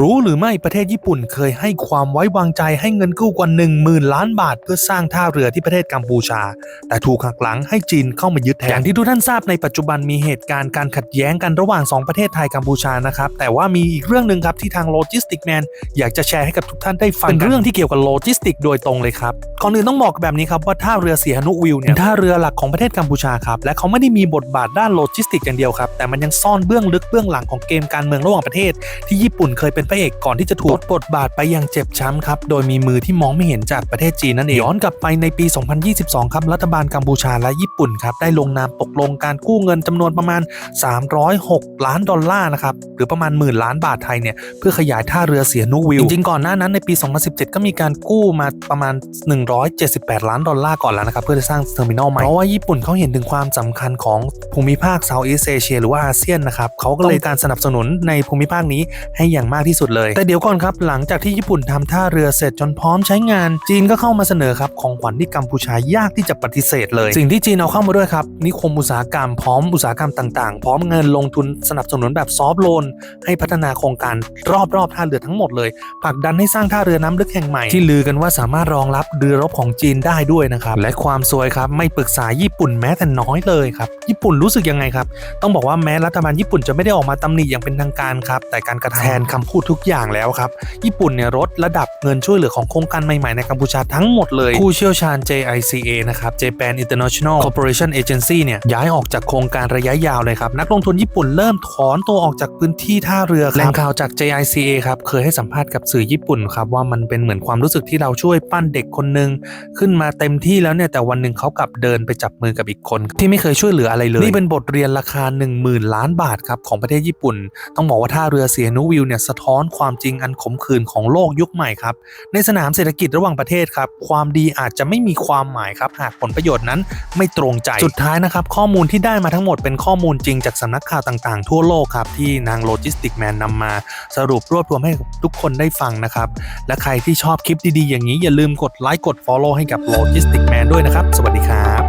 รู้หรือไม่ประเทศญี่ปุ่นเคยให้ความไว้วางใจให้เงินกู้กว่า 1 0,000 ล้านบาท เพื่อสร้างท่าเรือที่ประเทศกัมพูชา แต่ถูกหักหลังให้จีนเข้ามายึดแทนอย่างที่ทุกท่านทราบในปัจจุบันมีเหตุการณ์การขัดแย้งกันระหว่าง 2 ประเทศไทยกัมพูชานะครับแต่ว่ามีอีกเรื่องหนึ่งครับที่ทางโลจิสติกแมนอยากจะแชร์ให้กับทุกท่านได้ฟังเป็นเรื่องที่เกี่ยวกับโลจิสติกโดยตรงเลยครับก่อนอื่นต้องบอกแบบนี้ครับว่าท่าเรือเสียหนุวิวเนี่ยเป็นท่าเรือหลักของประเทศกัมพูชาครับและเขาไม่ได้มีบทบาทด้านโลจิสติกอย่างเดียวครับแต่มันยังซ่อนเบื้องลึกเบื้องหลังของเกมการเมืองระหว่างประเทศที่ญี่ปุ่นเคยเป็นพระเอกก่อนที่จะถูกบทบาทไปอย่างเจ็บช้ำครับ โดยมีมือที่มองไม่เห็นจากประเทศจีนนั่นเองย้อนกลับไปในปี 2022 ครับ รัฐบาลกัมพูชาและญี่ปุ่นครับได้ลงนามตกลงการกู้เงินจำนวนประมาณ 306 ล้านดอลลาร์นะครับหรือประมาณหมื่นล้านบาทไทยเนี่ยเพื่อขยายท่าเรือเสียนุวิวจริงๆก่อนหน้านั้นในปี 2017 ก็มีการกู้มาประมาณ 178 ล้านดอลลาร์ก่อนแล้วนะครับเพื่อจะสร้างเทอร์มินอลใหม่เพราะว่าญี่ปุ่นเขาเห็นถึงความสำคัญของภูมิภาคเซาท์อีสเอเชียหรือว่าอาเซียนนะครับเขาก็เลยการสนับสนุนในภูมิภาคนี้ให้อย่างมากที่สุดเลย แต่เดี๋ยวก่อนครับ หลังจากที่ญี่ปุ่นทำท่าเรือเสร็จจนพร้อมใช้งาน จีนก็เข้ามาเสนอครับของขวัญที่กัมพูชายากที่จะปฏิเสธเลย สิ่งที่จีนเอาเข้ามาด้วยครับนิคมอุตสาหกรรมพร้อมอุตสาหกรรมต่างๆ พร้อมเงินลงทุนสนับสนุนแบบซอฟต์โลน ให้พัฒนาโครงการรอบๆท่าเรือทั้งหมดเลยผลักดันให้สร้างท่าเรือน้ำลึกแห่งใหม่ที่ลือกันว่าสามารถรองรับเรือรบของจีนได้ด้วยนะครับและความซวยครับไม่ปรึกษาญี่ปุ่นแม้แต่น้อยเลยครับญี่ปุ่นรู้สึกยังไงครับต้องบอกว่าแม้รัฐบาลญี่ปุ่นจะไม่ได้ออกมาตำหนิอย่างเป็นทางการครับแต่การกระทำแทนคำพูดทุกอย่างแล้วครับ ญี่ปุ่นเนี่ยลดระดับเงินช่วยเหลือของโครงการใหม่ๆในกัมพูชาทั้งหมดเลย ผู้เชี่ยวชาญ JICA นะครับ Japan International Corporation Agency เนี่ยย้ายออกจากโครงการระยะยาวเลยครับ นักลงทุนญี่ปุ่นเริ่มถอนตัวออกจากพื้นที่ท่าเรือครับแหล่งข่าวจาก JICA ครับเคยให้สัมภาษณ์กับสื่อญี่ปุ่นครับว่ามันเป็นเหมือนความรู้สึกที่เราช่วยปั้นเด็กคนหนึ่งขึ้นมาเต็มที่แล้วเนี่ยแต่วันหนึ่งเขากลับเดินไปจับมือกับอีกคน ที่ไม่เคยช่วยเหลืออะไรเลย นี่เป็นบทเรียนราคา 10,000 ล้านบาทครับของประเทศญี่ปุ่น ต้องบอกว่าท่าเรือเสียนุวิวเนี่ยสะท้อนความจริงอันขมขื่นของโลกยุคใหม่ครับ ในสนามเศรษฐกิจระหว่างประเทศครับ ความดีอาจจะไม่มีความหมายครับ หากผลประโยชน์นั้นไม่ตรงใจ สุดท้ายนะครับ ข้อมูลที่ได้มาทั้งหมดเป็นข้อมูลจริงจากสำนักข่าวต่างๆ ทั่วโลกครับ ที่นางโลจิสติกแมนนำมา สรุปรวบรวมให้ทุกคนได้ฟังนะครับ และใครที่ชอบคลิปดีๆอย่างนี้อย่าลืมกดไลค์กด Follow ให้กับโลจิสติกแมนด้วยนะครับ สวัสดีครับ